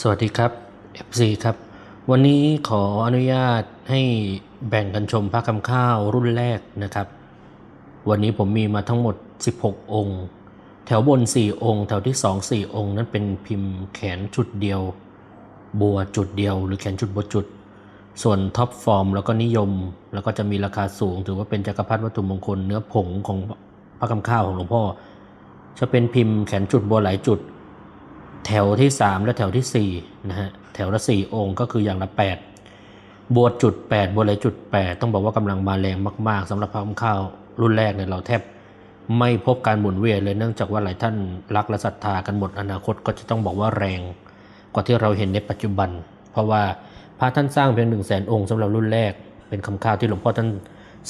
สวัสดีครับ FC ครับ วันนี้ขออนุญาตให้แบ่งกันชมพระคำข้าวรุ่นแรกนะครับ วันนี้ผมมีมาทั้งหมด 16 องค์ แถวบน 4 องค์ แถวที่ 2 4 องค์ นั้นเป็นพิมพ์แขนจุดเดียว บัวจุดเดียว หรือแขนจุดบัวจุด ส่วนท็อปฟอร์มแล้วก็นิยม แล้วก็จะมีราคาสูง ถือว่าเป็นจักรพรรดิวัตถุมงคลเนื้อผงของพระคำข้าวของหลวงพ่อจะเป็นพิมพ์แขนจุดบัวหลายจุด แถวที่ 3 และแถวที่4นะฮะแถวละ 4 องค์ก็คืออย่างละ 8 บวชจุด 8 บวชเลยจุด 8 ต้องบอกว่ากำลังมาแรงมาก ๆสำหรับพระคำข้าวรุ่นแรกเนี่ยเราแทบไม่พบการหมุนเวียนเลยเนื่องจากว่าหลายท่านรักและศรัทธากันหมดอนาคตก็จะต้องบอกว่าแรงกว่าที่เราเห็นในปัจจุบัน เพราะว่าพระท่านสร้างเพียงหนึ่งแสนองค์สำหรับรุ่นแรก เป็นคำข้าวที่หลวงพ่อท่าน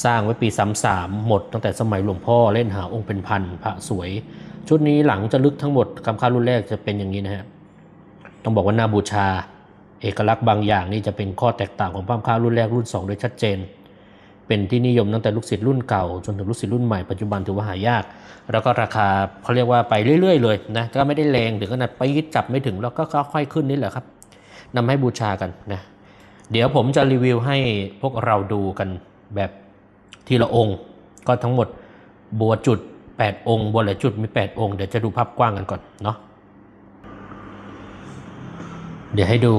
สร้างไว้ปี 33 หมดตั้งแต่สมัยหลวงพ่อเล่นหาองค์เป็นพันพระสวย ชุดนี้หลังจะลึกทั้งหมดคำข้าวรุ่นแรกจะเป็นอย่างนี้นะฮะต้องบอกว่าน่าบูชา เอกลักษณ์บางอย่างนี่จะเป็นข้อแตกต่างของพระคำข้าวรุ่นแรกรุ่น 2 โดยชัดเจน เป็นที่นิยมตั้งแต่ลูกศิษย์รุ่นเก่า จนถึงลูกศิษย์รุ่นใหม่ปัจจุบันถือว่าหายาก แล้วก็ราคาเขาเรียกว่าไปเรื่อย ๆ เลยนะก็ไม่ได้แรงถึงขนาดไปยึดจับไม่ถึงแล้วก็ค่อยๆขึ้นนี่แหละครับนำให้บูชากันนะเดี๋ยวผมจะรีวิวให้พวกเราดูกันแบบทีละองค์ ก็ทั้งหมดบัวจุด 8 องค์บัวหลายจุดมี 8 องค์ เดี๋ยวจะดูภาพกว้างกันก่อนเนาะเดี๋ยวให้ดู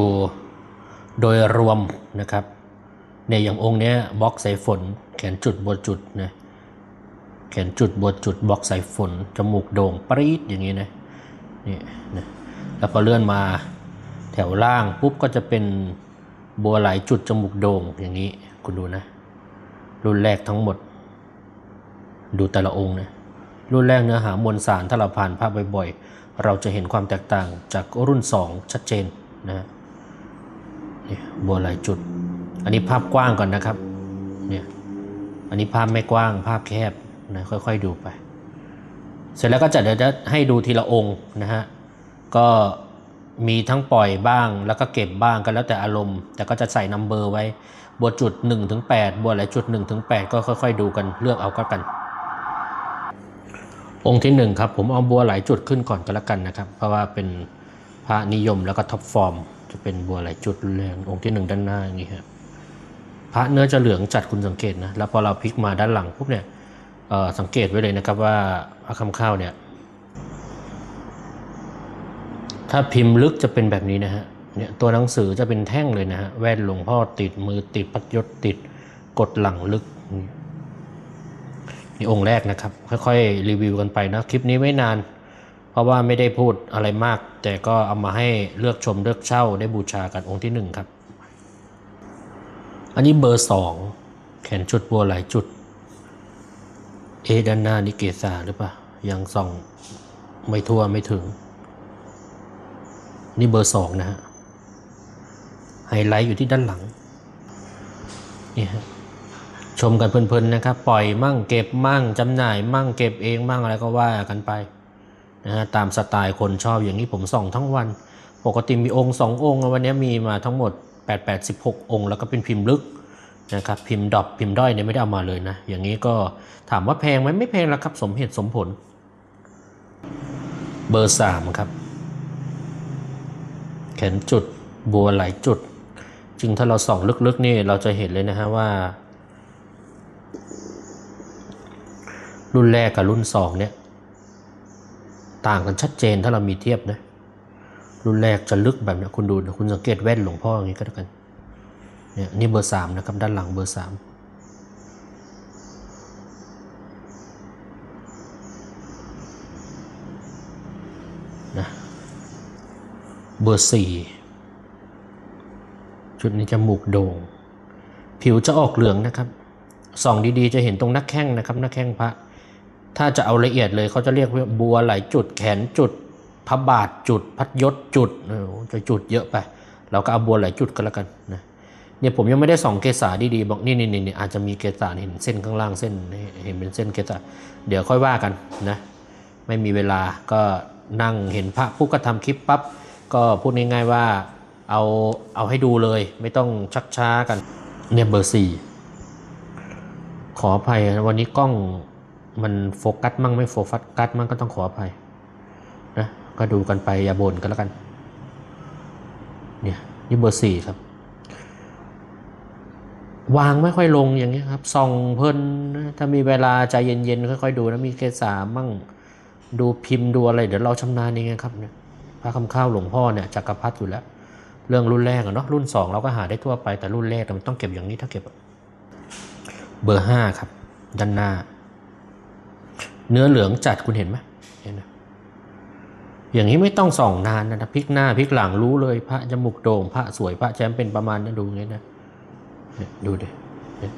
โดยรวมนะครับเนี่ยอย่างองค์เนี้ยบล็อกสายฝน แขนจุดบวจุดนะแขนจุดบวจุดบล็อกสายฝนจมูกโด่งปรี๊ดอย่างนี้นะนี่นะแล้วพอเลื่อนมาแถวล่างปุ๊บก็จะเป็นบัวไหลายจุดจมูกโด่งอย่างนี้คุณดูนะ รุ่นแรกทั้งหมด ดูแต่ละองค์นะ รุ่นแรกเนื้อหามวลสารถ้าเราผ่านภาพบ่อยๆ เราจะเห็นความแตกต่างจากรุ่น 2 ชัดเจนนะฮะนี่บัวหลายจุด อันนี้ภาพกว้างก่อนนะครับเนี่ยอันนี้ภาพไม่กว้างภาพแคบนะค่อยๆดูไป เสร็จแล้วก็จะเดี๋ยวจะให้ดูทีละองค์นะฮะก็มีทั้งปล่อยบ้างแล้วก็เก็บบ้างก็แล้วแต่อารมณ์ แต่ก็จะใส่นัมเบอร์ไว้ บัวจุด1ถึง8บัวหลายจุด1ถึง8ก็ค่อยๆ ดูกันเลือกเอาก็กัน องค์ที่หนึ่งครับผมเอาบัวหลายจุดขึ้นก่อนก็แล้วกันนะครับ เพราะว่าเป็นพระนิยมแล้วก็ท็อปฟอร์ม จะเป็นบัวหลายจุดรุนแรงองค์ที่หนึ่งด้านหน้าอย่างนี้ครับพระเนื้อจะเหลืองจัดคุณสังเกตนะแล้วพอเราพลิกมาด้านหลังปุ๊บเนี่ยสังเกตไว้เลยนะครับว่าพระคำข้าวเนี่ยถ้าพิมพ์ลึกจะเป็นแบบนี้นะฮะเนี่ยตัวหนังสือจะเป็นแท่งเลยนะฮะแว่นหลวงพ่อติดมือติดพัดยศติดกดหลังลึก นี่องค์แรกนะครับ ค่อยๆ รีวิวกันไปนะ คลิปนี้ไม่นาน เพราะว่าไม่ได้พูดอะไรมาก แต่ก็เอามาให้เลือกชมเลือกเช่าได้บูชากันองค์ที่หนึ่งครับ อันนี้เบอร์สองแขนจุดบัวหลายจุด เอด้านหน้านี่เกษาหรือเปล่ายังส่องไม่ทั่วไม่ถึง นี่เบอร์สองนะฮะไฮไลท์อยู่ที่ด้านหลังนี่ฮะ ชมกันเพลินๆนะครับ ปล่อยมั่งเก็บมั่งจำหน่าย มั่งเก็บเองมั่งอะไรก็ว่ากันไปนะฮะตามสไตล์คนชอบอย่างนี้ผมส่องทั้งวัน ปกติมีองค์สององค์วันนี้มีมาทั้งหมด 8 8 16 องค์ แล้วก็เป็นพิมพ์ลึกนะครับพิมพ์ดอบพิมพ์ด้อยเนี่ยไม่ได้เอามาเลยนะ อย่างนี้ก็ถามว่าแพงไหมไม่แพงแล้วครับ สมเหตุสมผล เบอร์สามครับ แขนจุดบัวหลายจุด จึงถ้าเราส่องลึกๆนี่เราจะเห็นเลยนะฮะว่า รุ่นแรกกับรุ่นสองเนี่ยต่างกันชัดเจนถ้าเรามีเทียบนะรุ่นแรกจะลึกแบบเนี้ยคุณดูนะคุณสังเกตแว่นหลวงพ่ออย่างนี้ก็แล้วกันเนี่ยนี่เบอร์สามนะครับด้านหลังเบอร์สามนะเบอร์สี่ชุดนี้จมูกโด่ง ผิวจะออกเหลืองนะครับส่องดีๆจะเห็นตรงนักแข้งนะครับนักแข้งพระ ถ้าจะเอาละเอียดเลยเขาจะเรียกว่าบัวหลายจุดแขนจุดพระบาทจุดพัดยศจุดจะจุดเยอะไป เราก็เอาบัวหลายจุดก็แล้วกันนะเนี่ยผมยังไม่ได้ส่องเกษาดีๆบอกนี่นี่นี่อาจจะมีเกษาเห็นเส้นข้างล่างเส้นเห็นเป็นเส้นเกษาเดี๋ยวค่อยว่ากันนะไม่มีเวลาก็นั่งเห็นพระผู้กระทำคลิปปั๊บก็พูดง่ายๆว่าเอาเอาให้ดูเลย ไม่ต้องชักช้ากันเนี่ยเบอร์สี่ขออภัยวันนี้กล้อง มันโฟกัสมั่งไม่โฟกัสมั่งก็ต้องขออภัยนะก็ดูกันไปอย่าบ่นกันแล้วกัน เนี่ยนี่เบอร์สี่ครับ วางไม่ค่อยลงอย่างเงี้ยครับส่องเพลินนถ้ามีเวลาใจเย็นๆค่อยๆดูนะมีเกสามั่งดูพิมพ์ดูอะไร เดี๋ยวเราชำนาญเองครับเนี่ยพระคำข้าวหลวงพ่อเนี่ยจักรพรรดิอยู่แล้ว เรื่องรุ่นแรกอะเนาะรุ่นสองเราก็หาได้ทั่วไปแต่รุ่นแรกมันต้องเก็บอย่างนี้ถ้าเก็บ เบอร์ห้าครับด้านหน้า เนื้อเหลืองจัดคุณเห็นไหมเห็นนะอย่างนี้ไม่ต้องส่องนานนะพลิกหน้าพลิกหลังรู้เลยพระจมูกโด่งพระสวยพระแชมป์เป็นประมาณนั้นดูงี้นะดูดิเนี่ย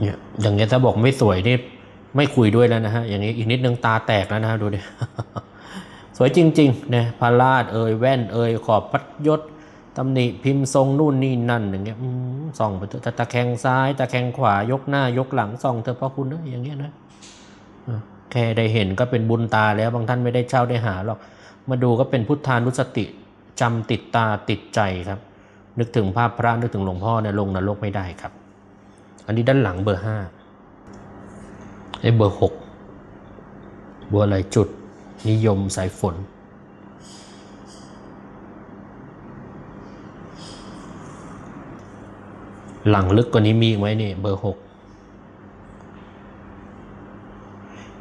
เนี่ยอย่างเงี้ยถ้าบอกไม่สวยนี่ไม่คุยด้วยแล้วนะฮะอย่างนี้อีกนิดนึงตาแตกแล้วนะดูดิสวยจริงๆนะพาลาดเอ่ยแว่นเอ่ยขอบพัดยศ ตำหนิพิมพ์ทรงนู่นนี่นั่นอย่างเงี้ยส่องไปเถอะตะแคงซ้ายตะแคงขวายกหน้ายกหลังส่องเถอะพระคุณนะอย่างเงี้ยนะเออแค่ได้เห็นก็เป็นบุญตาแล้วบางท่านไม่ได้เช่าได้หาหรอกมาดูก็เป็นพุทธานุสติจำติดตาติดใจครับ นึกถึงภาพพระนึกถึงหลวงพ่อเนี่ยลงนรกไม่ได้ครับ อันนี้ด้านหลังเบอร์ห้าไอ้เบอร์หกบัวไหลจุด นิยมสายฝน หลังลึกกว่านี้มีไหมเนี่ยเบอร์หก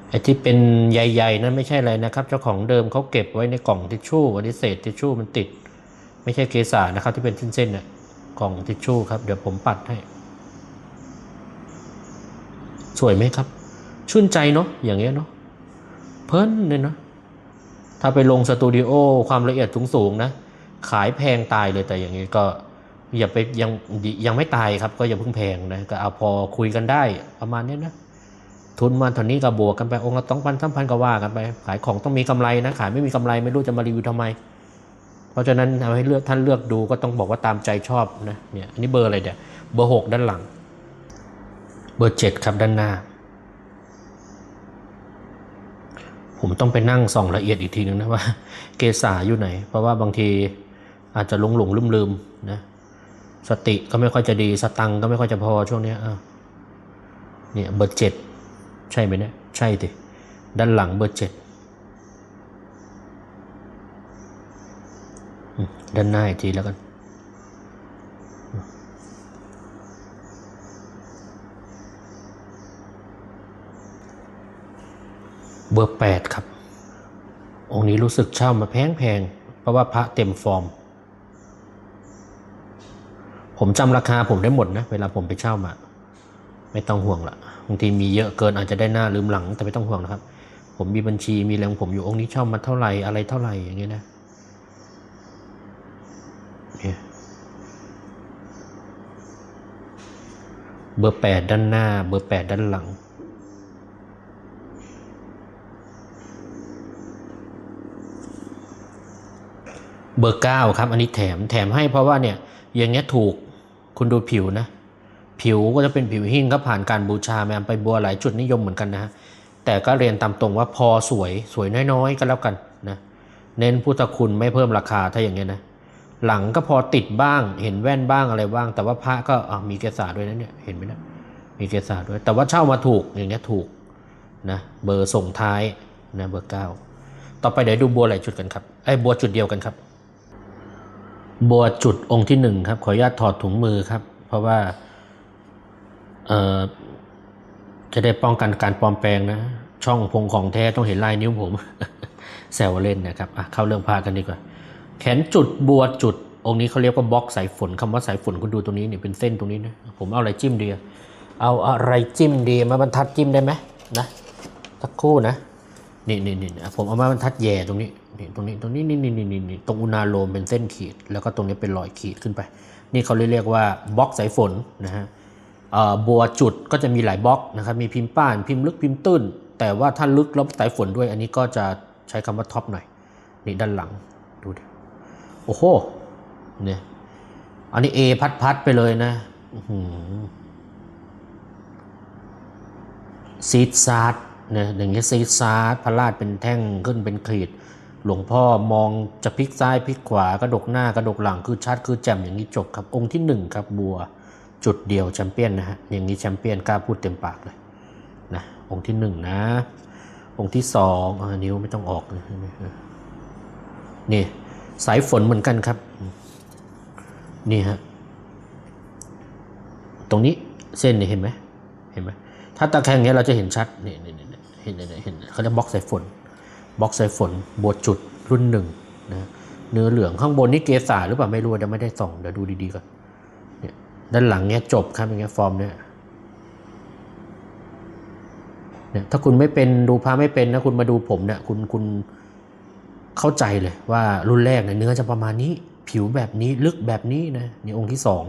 ไอ้ที่เป็นใหญ่ๆนั้นไม่ใช่อะไรนะครับ เจ้าของเดิมเขาเก็บไว้ในกล่องทิชชู่อันนี้เศษทิชชู่มันติด ไม่ใช่เกสานะครับที่เป็นเส้นๆเนี่ยกล่องทิชชู่ครับ เดี๋ยวผมปัดให้ สวยไหมครับ ชื่นใจเนาะอย่างเงี้ยเนาะเพลินเลยเนาะถ้าไปลงสตูดิโอความละเอียดสูงๆนะ ขายแพงตายเลยแต่อย่างนี้ก็ อย่าไปยังยังไม่ตายครับ ก็อย่าเพิ่งแพงนะก็เอาพอคุยกันได้ประมาณนี้นะทุนมาเท่านี้ก็บวกกันไปองค์ละต้องพันสามพันก็ว่ากันไป ขายของต้องมีกำไรนะขายไม่มีกำไรไม่รู้จะมารีวิวทำไม เพราะฉะนั้นเอาให้เลือกท่านเลือกดูก็ต้องบอกว่าตามใจชอบนะเนี่ยอันนี้เบอร์อะไรเนี่ยเบอร์หกด้านหลัง เบอร์เจ็ดครับด้านหน้า ผมต้องไปนั่งส่องละเอียดอีกทีนึงนะว่า เกษาอยู่ไหน เพราะว่าบางทีอาจจะหลงหลงลืมลืมนะ สติก็ไม่ค่อยจะดี สตังก็ไม่ค่อยจะพอช่วงนี้อะเนี่ยเบอร์เจ็ดใช่ไหมเนี่ยใช่ดิด้านหลังเบอร์เจ็ดด้านหน้าอีกทีแล้วกันเบอร์แปดครับ องค์นี้รู้สึกเช่ามาแพงแพงๆเพราะว่าพระเต็มฟอร์ม ผมจำราคาผมได้หมดนะ เวลาผมไปเช่ามา ไม่ต้องห่วงละบางทีมีเยอะเกินอาจจะได้หน้าลืมหลังแต่ไม่ต้องห่วงนะครับ ผมมีบัญชีมีแรงผมอยู่องค์นี้เช่ามาเท่าไหร่อะไรเท่าไหร่อย่างเงี้ยนะเนี่ยเบอร์แปดด้านหน้า เบอร์แปดด้านหลังเบอร์เก้าครับ อันนี้แถมแถมให้เพราะว่าเนี่ยอย่างเงี้ยถูก คุณดูผิวนะ ผิวก็จะเป็นผิวหิ้งก็ผ่านการบูชาแมมไปบัวหลายจุดนิยมเหมือนกันนะแต่ก็เรียนตามตรงว่าพอสวยสวยน้อยๆ ก็แล้วกันนะเน้นพุทธคุณไม่เพิ่มราคาถ้าอย่างเงี้ยนะหลังก็พอติดบ้างเห็นแว่นบ้างอะไรบ้าง แต่ว่าพระก็มีเกษาด้วยนะเนี่ยเห็นไหมนะมีเกษาด้วย แต่ว่าเช่ามาถูกอย่างเงี้ยถูกนะเบอร์ส่งท้ายนะเบอร์เก้าต่อไปเดี๋ยวดูบัวหลายจุดกันครับไอ้บัวจุดเดียวกันครับ บัวจุดองค์ที่หนึ่งครับ ขออนุญาตถอดถุงมือครับ เพราะว่าจะได้ป้องกันการปลอมแปลงนะ ช่องพงของแท้ต้องเห็นลายนิ้วผม แซวเล่นนะครับเข้าเรื่องพากันดีกว่า แขนจุดบัวจุด องค์นี้เขาเรียกว่าบล็อกสายฝนคำว่าสายฝนคุณดูตรงนี้เนี่ยเป็นเส้นตรงนี้นะผมเอาอะไรจิ้มดีเอาอะไรจิ้มดีมาบรรทัดจิ้มได้ไหมนะสักครู่นะ นี่นี่นี่ผมเอามาบรรทัดแย่ตรงนี้นี่ตรงนี้ตรงนี้นี่นี่นี่นี่ตรงอุณาโลมเป็นเส้นขีด แล้วก็ตรงนี้เป็นรอยขีดขึ้นไป นี่เขาเรียกว่าบล็อกสายฝนนะฮะบัวจุดก็จะมีหลายบล็อกนะครับมีพิมพ์ป้านพิมพ์ลึกพิมพ์ตื้น แต่ว่าถ้าลึกแล้วสายฝนด้วย อันนี้ก็จะใช้คำว่าท็อปหน่อยนี่ด้านหลังดูดิโอ้โหเนี่ยอันนี้ A พัดพัดๆไปเลยนะซีดซาร์ด นะอย่างเงี้ยซีซาร์พระราชเป็นแท่งขึ้นเป็นขีด หลวงพ่อมองจะพลิกซ้ายพลิกขวากระดกหน้ากระดกหลังคือชัดคือแจ่มอย่างนี้จบครับองค์ที่หนึ่งครับบัวจุดเดียวแชมเปี้ยนนะฮะอย่างนี้แชมเปี้ยนกล้าพูดเต็มปากเลยนะองค์ที่หนึ่งนะองค์ที่สองอนิ้วไม่ต้องออกนี่สายฝนเหมือนกันครับ นี่ฮะตรงนี้เส้นนี่เห็นไหมเห็นไหม ถ้าตะแคงอย่างเงี้ยเราจะเห็นชัดนี่นี่นี่เห็นเห็นเห็นเขาเรียกบล็อกสายฝนบล็อกสายฝนบวจุดรุ่นหนึ่งนะเนื้อเหลืองข้างบนนี่เกสาหรือเปล่าไม่รู้เดี๋ยวไม่ได้ส่องเดี๋ยวดูดีๆก่อนเนี่ยด้านหลังเนี้ยจบครับอย่างเงี้ยฟอร์มเนี้ยเนี่ยถ้าคุณไม่เป็นดูพาไม่เป็นนะคุณมาดูผมเนี่ยคุณคุณเข้าใจเลยว่ารุ่นแรกเนี่ยเนื้อจะประมาณนี้ ผิวแบบนี้ลึกแบบนี้นะนี่องค์ที่สอง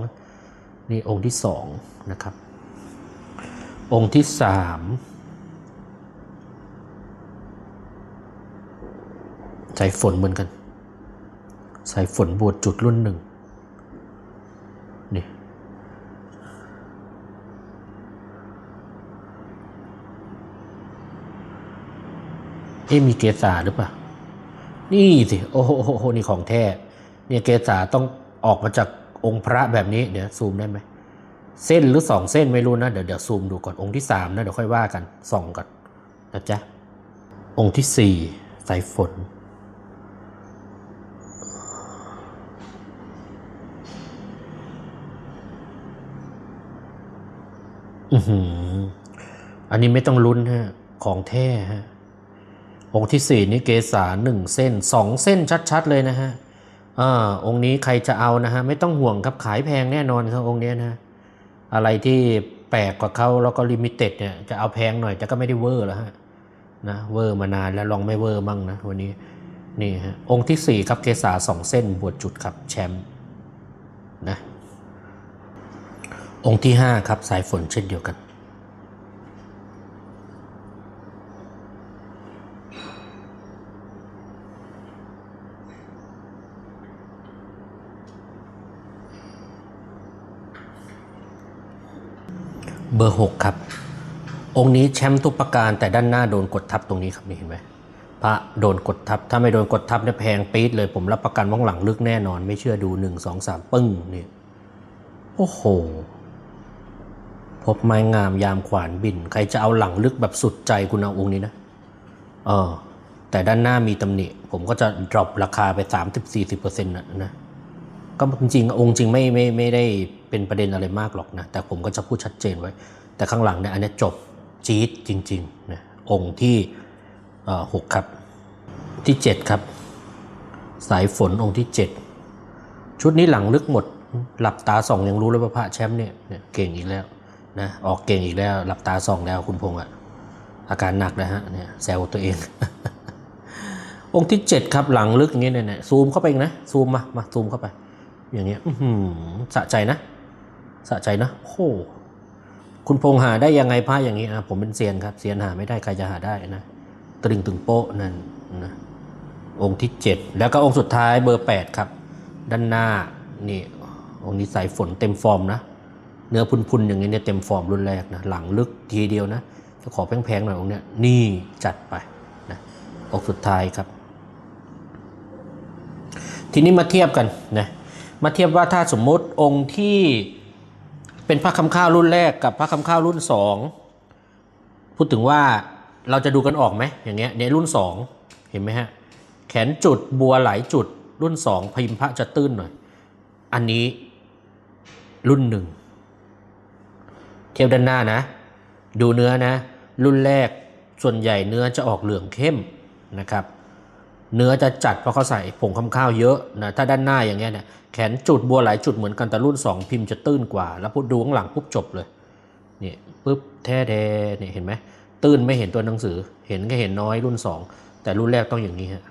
นี่องค์ที่สองนะครับ องค์ที่สามสายฝนเหมือนกัน สายฝนบวชจุดรุ่นหนึ่งนี่เอ๊มีเกษาหรือเปล่า นี่สิ โอโหโอ้โหนี่ของแท้ เนี่ยเกษาต้องออกมาจากองค์พระแบบนี้ เดี๋ยวซูมได้ไหม เส้นหรือสองเส้นไม่รู้นะเดี๋ยวเดี๋ยวซูมดูก่อนองค์ที่สามนะเดี๋ยวค่อยว่ากันส่องก่อนนะจ๊ะองค์ที่สี่สายฝน อือหือ อันนี้ไม่ต้องลุ้นฮะ ของแท้ฮะ องค์ที่สี่นี่เกษาหนึ่งเส้นสองเส้นชัด ๆ เลยนะฮะอ่าองค์นี้ใครจะเอานะฮะ ไม่ต้องห่วงครับขายแพงแน่นอนครับองค์นี้ยนะ อะไรที่แปลกกว่าเขาแล้วก็ลิมิเต็ดเนี่ยจะเอาแพงหน่อยแต่ก็ไม่ได้เวอร์แล้วฮะนะเวอร์มานานแล้วลองไม่เวอร์มั่งนะวันนี้นี่ฮะองค์ที่สี่ครับเกษาสองเส้นบวชจุดครับแชมป์นะองค์ที่ห้าครับสายฝนเช่นเดียวกัน บอร์หกครับ องค์นี้แชมป์ทุกประการแต่ด้านหน้าโดนกดทับตรงนี้ครับนี่เห็นไหมพระโดนกดทับ ถ้าไม่โดนกดทับเนี่ยแพงปี๊ดเลยผมรับประกันว่างหลังลึกแน่นอน ไม่เชื่อดูหนึ่งสองสามปึ้งเนี่ยโอ้โห พบไม้งามยามขวานบิน ใครจะเอาหลังลึกแบบสุดใจคุณเอาองค์นี้นะเออแต่ด้านหน้ามีตำหนิ ผมก็จะดรอปราคาไป 30-40%นะนะก็จริงองค์จริงไม่ไม่ไม่ได้ เป็นประเด็นอะไรมากหรอกนะ แต่ผมก็จะพูดชัดเจนไว้ แต่ข้างหลังเนี่ยอันนี้จบจี๊ดจริงๆนะองค์ที่หกครับ ที่เจ็ดครับ สายฝนองค์ที่เจ็ดชุดนี้หลังลึกหมด หลับตาส่องยังรู้เลยว่าพระแชมป์เนี่ยเก่งอีกแล้วนะออกเก่งอีกแล้วหลับตาส่องแล้วคุณพงษ์อะอาการหนักนะฮะเนี่ยแซวตัวเอง องค์ที่เจ็ดครับหลังลึกอย่างเงี้ยเนี่ยซูมเข้าไปนะซูมมามาซูมเข้าไป อย่างเงี้ยหือสะใจนะ สะใจนะโอ้คุณพงหาได้ยังไงพระอย่างนี้อะผมเป็นเซียนครับเซียนหาไม่ได้ใครจะหาได้นะตรึงตึงโป๊ะนั่นนะองค์ที่เจ็ดแล้วก็องค์สุดท้ายเบอร์แปดครับ ด้านหน้านี่องค์นี้สายฝนเต็มฟอร์มนะ เนื้อพุนๆอย่างนี้เนี่ยเต็มฟอร์มรุ่นแรกนะหลังลึกทีเดียวนะจะขอแพงๆหน่อยองค์เนี้ยนี่จัดไปนะองค์สุดท้ายครับ ทีนี้มาเทียบกันนะมาเทียบว่าถ้าสมมุติองค์ที่ เป็นพระคำข้าวรุ่นแรกกับพระคำข้าวรุ่นสองพูดถึงว่าเราจะดูกันออกไหมอย่างเงี้ยในรุ่นสองเห็นไหมฮะแขนจุดบัวหลายจุด รุ่นสองพิมพ์พระจะตื้นหน่อย อันนี้รุ่นหนึ่งเทียบด้านหน้านะ ดูเนื้อนะ รุ่นแรกส่วนใหญ่เนื้อจะออกเหลืองเข้มนะครับ เนื้อจะจัดเพราะเขาใส่ผงคำข้าวเยอะนะถ้าด้านหน้าอย่างเงี้ยเนี่ยแขนจุดบัวหลายจุดเหมือนกันแต่รุ่น 2 พิมพ์จะตื้นกว่า แล้วพูดดูข้างหลังปุ๊บจบเลยนี่ปุ๊บแท้แท้เนี่ยเห็นไหมตื้นไม่เห็นตัวหนังสือ เห็นก็เห็นน้อยรุ่น 2 แต่รุ่นแรกต้องอย่างนี้ฮะ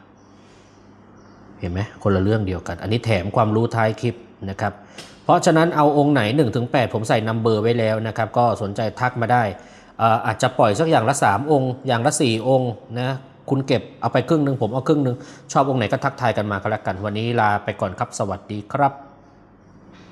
เห็นไหมคนละเรื่องเดียวกัน อันนี้แถมความรู้ท้ายคลิปนะครับเพราะฉะนั้นเอาองค์ไหน 1-8 ผมใส่นัมเบอร์ไว้แล้วนะครับก็สนใจทักมาได้อ่ออาจจะปล่อยสักอย่างละ 3 องค์ อย่างละ 4 องค์นะ คุณเก็บเอาไปครึ่งหนึ่งผมเอาครึ่งหนึ่งชอบองค์ไหนก็ทักทายกันมาก็แล้วกัน วันนี้ลาไปก่อนครับสวัสดีครับ